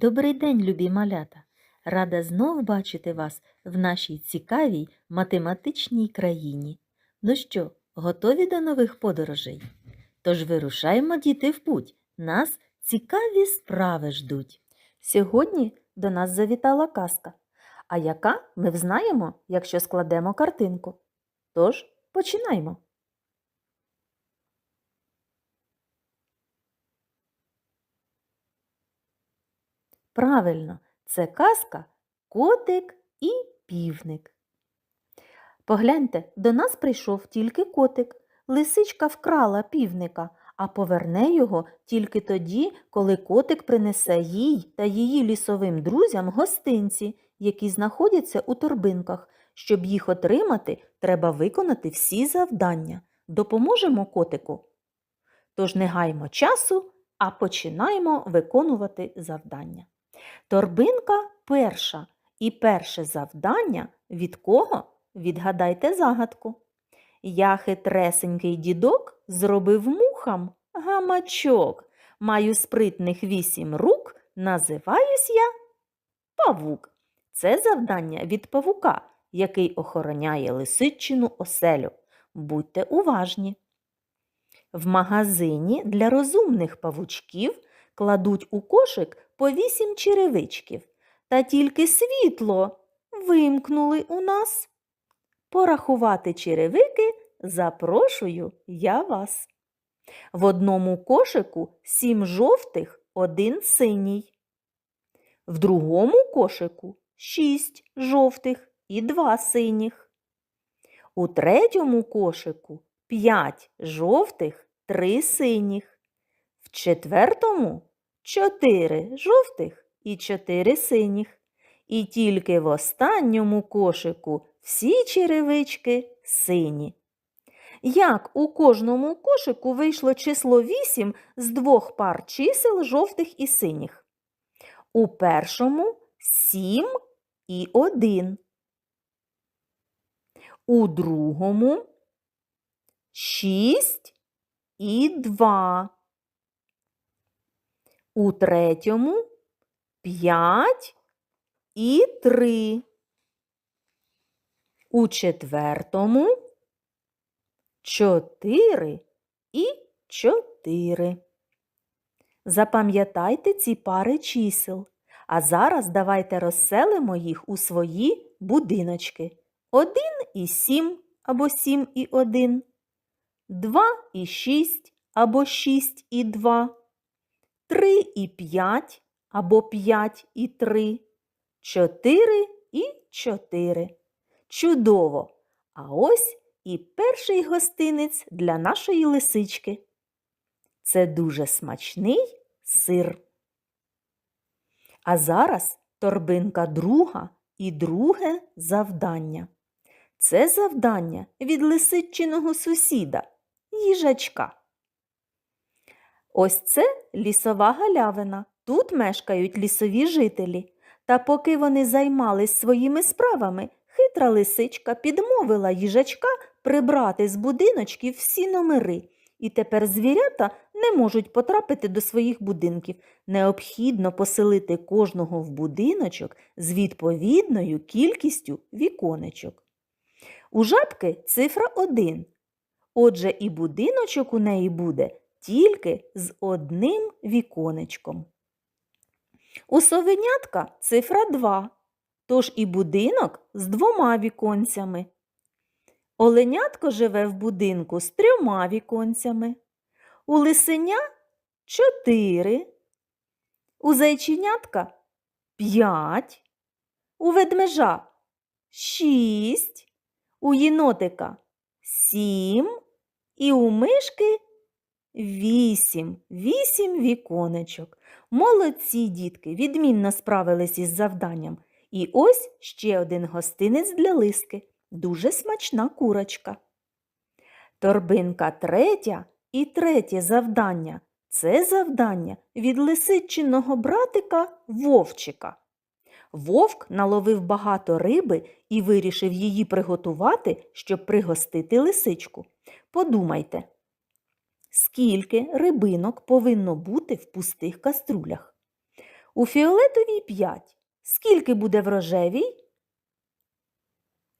Добрий день, любі малята! Рада знов бачити вас в нашій цікавій математичній країні. Ну що, готові до нових подорожей? Тож вирушаємо, діти, в путь. Нас цікаві справи ждуть. Сьогодні до нас завітала казка. А яка ми взнаємо, якщо складемо картинку. Тож починаємо. Правильно, це казка Котик і півник. Погляньте, до нас прийшов тільки котик. Лисичка вкрала півника, а поверне його тільки тоді, коли котик принесе їй та її лісовим друзям гостинці, які знаходяться у торбинках. Щоб їх отримати, треба виконати всі завдання. Допоможемо котику. Тож не гаймо часу, а починаємо виконувати завдання. Торбинка перша. І перше завдання від кого? Відгадайте загадку. Я хитресенький дідок зробив мухам гамачок. Маю спритних вісім рук, називаюсь я павук. Це завдання від павука, який охороняє лисичину оселю. Будьте уважні. В магазині для розумних павучків кладуть у кошик по вісім черевичків. Та тільки світло вимкнули у нас. Порахувати черевики запрошую я вас. В одному кошику сім жовтих, один синій. В другому кошику шість жовтих і два синіх. У третьому кошику п'ять жовтих, три синіх. В четвертому чотири жовтих і чотири синіх. І тільки в останньому кошику всі черевички сині. Як у кожному кошику вийшло число 8 з двох пар чисел жовтих і синіх? У першому 7 і 1. У другому 6 і 2. У третьому 5 і 3. У четвертому 4 і 4. Запам'ятайте ці пари чисел. А зараз давайте розселимо їх у свої будиночки. 1 і 7 або 7 і 1. 2 і 6 або 6 і 2. 3 і 5 або 5 і 3. 4 і 4. Чудово! А ось і перший гостинець для нашої лисички. Це дуже смачний сир. А зараз торбинка друга і друге завдання. Це завдання від лисичиного сусіда, їжачка. Ось це лісова галявина. Тут мешкають лісові жителі. Та поки вони займались своїми справами, хитра лисичка підмовила їжачка прибрати з будиночків всі номери. І тепер звірята не можуть потрапити до своїх будинків. Необхідно поселити кожного в будиночок з відповідною кількістю віконечок. У жабки цифра 1. Отже, і будиночок у неї буде тільки з одним віконечком. У совенятка цифра 2, тож і будинок з двома віконцями. Оленятко живе в будинку з трьома віконцями. У лисеня чотири. У зайченятка п'ять. У ведмежа шість. У єнотика сім. І у мишки вісім. Вісім віконечок. Молодці дітки, відмінно справились із завданням. І ось ще один гостинець для лиски. Дуже смачна курочка. Торбинка третя і третє завдання. Це завдання від лисичиного братика Вовчика. Вовк наловив багато риби і вирішив її приготувати, щоб пригостити лисичку. Подумайте, скільки рибинок повинно бути в пустих каструлях? У фіолетовій 5. Скільки буде в рожевій?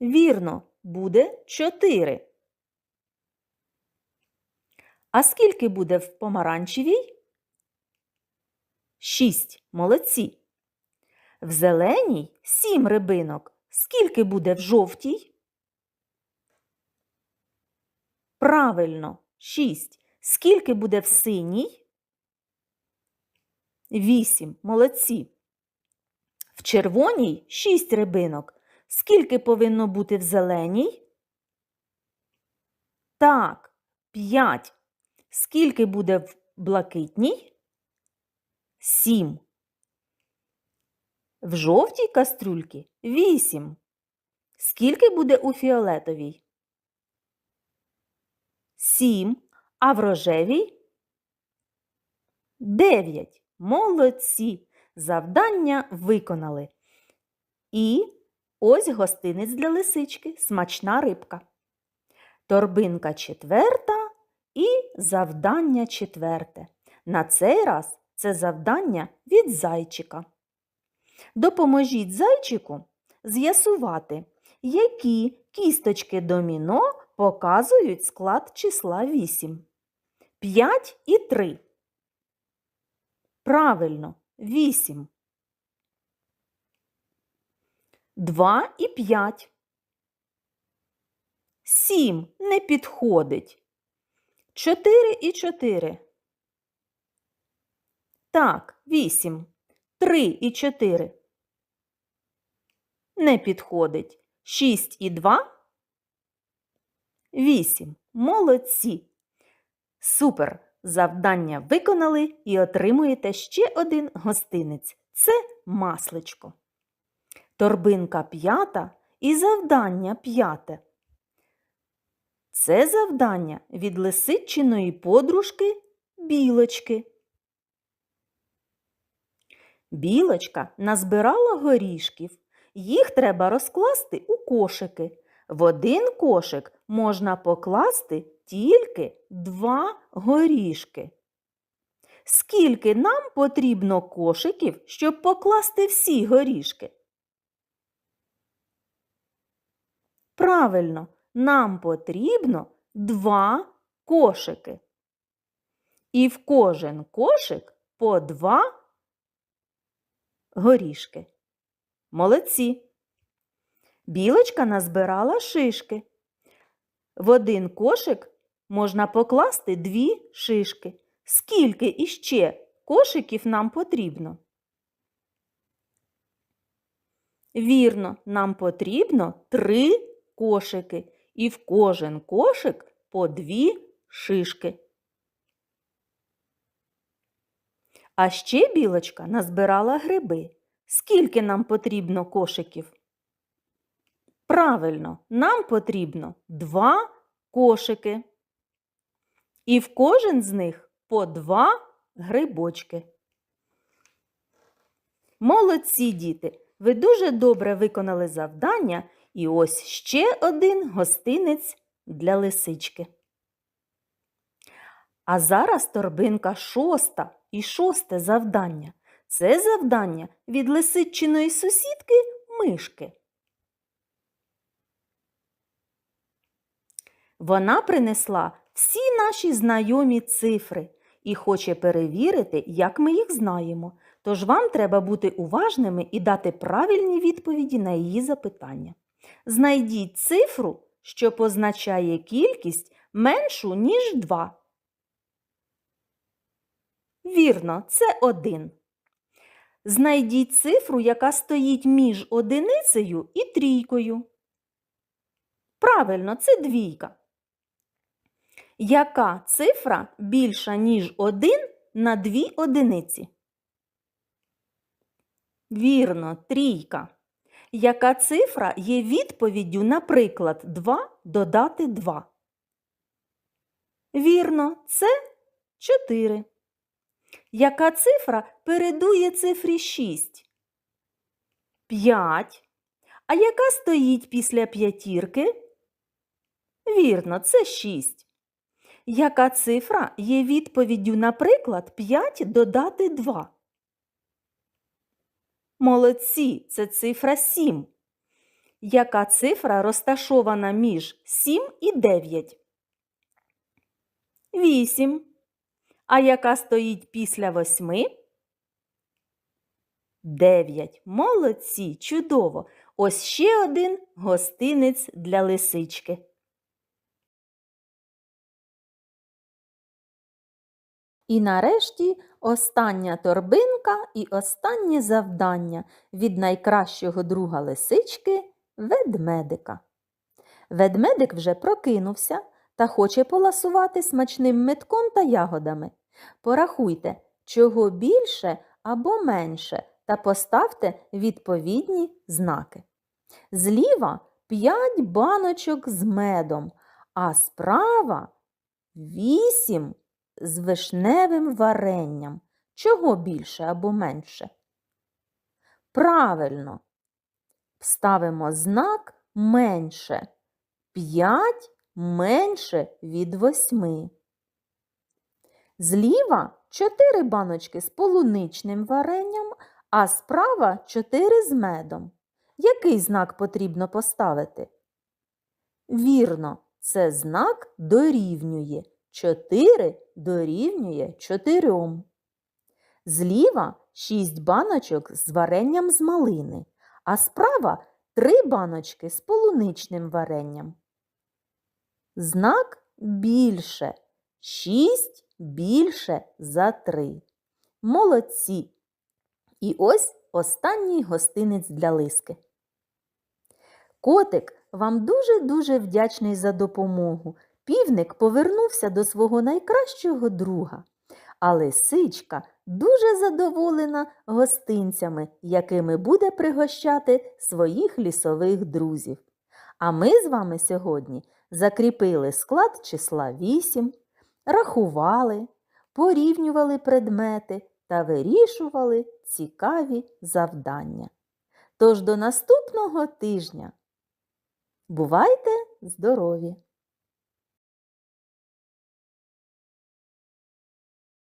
Вірно, буде 4. А скільки буде в помаранчевій? 6. Молодці. В зеленій 7 рибинок. Скільки буде в жовтій? Правильно, 6. Скільки буде в синій? 8. Молодці. В червоній 6 рибинок. Скільки повинно бути в зеленій? Так, 5. Скільки буде в блакитній? 7. В жовтій кастрюльці 8. Скільки буде у фіолетовій? 7. А в рожевій? 9. Молодці. Завдання виконали. І ось гостинець для лисички, смачна рибка. Торбинка четверта і завдання четверте. На цей раз це завдання від зайчика. Допоможіть зайчику з'ясувати, які кісточки доміно показують склад числа 8. 5 і 3. Правильно, 8. 2 і 5. 7 не підходить. 4 і 4. Так, 8. 3 і 4. Не підходить. 6 і 2. 8. Молодці. Супер! Завдання виконали і отримуєте ще один гостинець. Це масличко. Торбинка п'ята і завдання п'яте. Це завдання від лисичиної подружки білочки. Білочка назбирала горішків. Їх треба розкласти у кошики. В один кошик можна покласти тільки два горішки. Скільки нам потрібно кошиків, щоб покласти всі горішки? Правильно, нам потрібно два кошики. І в кожен кошик по два горішки. Молодці. Білочка назбирала шишки. В один кошик можна покласти дві шишки. Скільки іще кошиків нам потрібно? Вірно, нам потрібно три кошики, і в кожен кошик по дві шишки. А ще білочка назбирала гриби. Скільки нам потрібно кошиків? Правильно, нам потрібно два кошики. І в кожен з них по два грибочки. Молодці діти! Ви дуже добре виконали завдання, і ось ще один гостинець для лисички. А зараз торбинка шоста і шосте завдання. Це завдання від лисичиної сусідки мишки. Вона принесла всі наші знайомі цифри і хоче перевірити, як ми їх знаємо. Тож вам треба бути уважними і дати правильні відповіді на її запитання. Знайдіть цифру, що позначає кількість меншу, ніж 2. Вірно, це 1. Знайдіть цифру, яка стоїть між одиницею і трійкою. Правильно, це двійка. Яка цифра більша, ніж 1 на 2 одиниці? Вірно, трійка. Яка цифра є відповіддю, наприклад, 2 додати 2? Вірно, це 4. Яка цифра передує цифрі 6? 5. А яка стоїть після п'ятірки? Вірно, це 6. Яка цифра є відповіддю, наприклад, 5 додати 2? Молодці, це цифра 7. Яка цифра розташована між 7 і 9? 8. А яка стоїть після 8? 9. Молодці, чудово. Ось ще один гостинець для лисички. І нарешті остання торбинка і останнє завдання від найкращого друга лисички ведмедика. Ведмедик вже прокинувся та хоче поласувати смачним метком та ягодами. Порахуйте, чого більше або менше, та поставте відповідні знаки. Зліва 5 баночок з медом, а справа 8 з вишневим варенням. Чого більше або менше? Правильно. Ставимо знак менше. 5 менше від 8. Зліва 4 баночки з полуничним варенням, а справа 4 з медом. Який знак потрібно поставити? Вірно, це знак дорівнює. 4 дорівнює 4. Зліва 6 баночок з варенням з малини, а справа 3 баночки з полуничним варенням. Знак більше. 6 більше за 3. Молодці. І ось останній гостинець для лиски. Котик вам дуже-дуже вдячний за допомогу. Півник повернувся до свого найкращого друга, а лисичка дуже задоволена гостинцями, якими буде пригощати своїх лісових друзів. А ми з вами сьогодні закріпили склад числа 8, рахували, порівнювали предмети та вирішували цікаві завдання. Тож до наступного тижня. Бувайте здорові!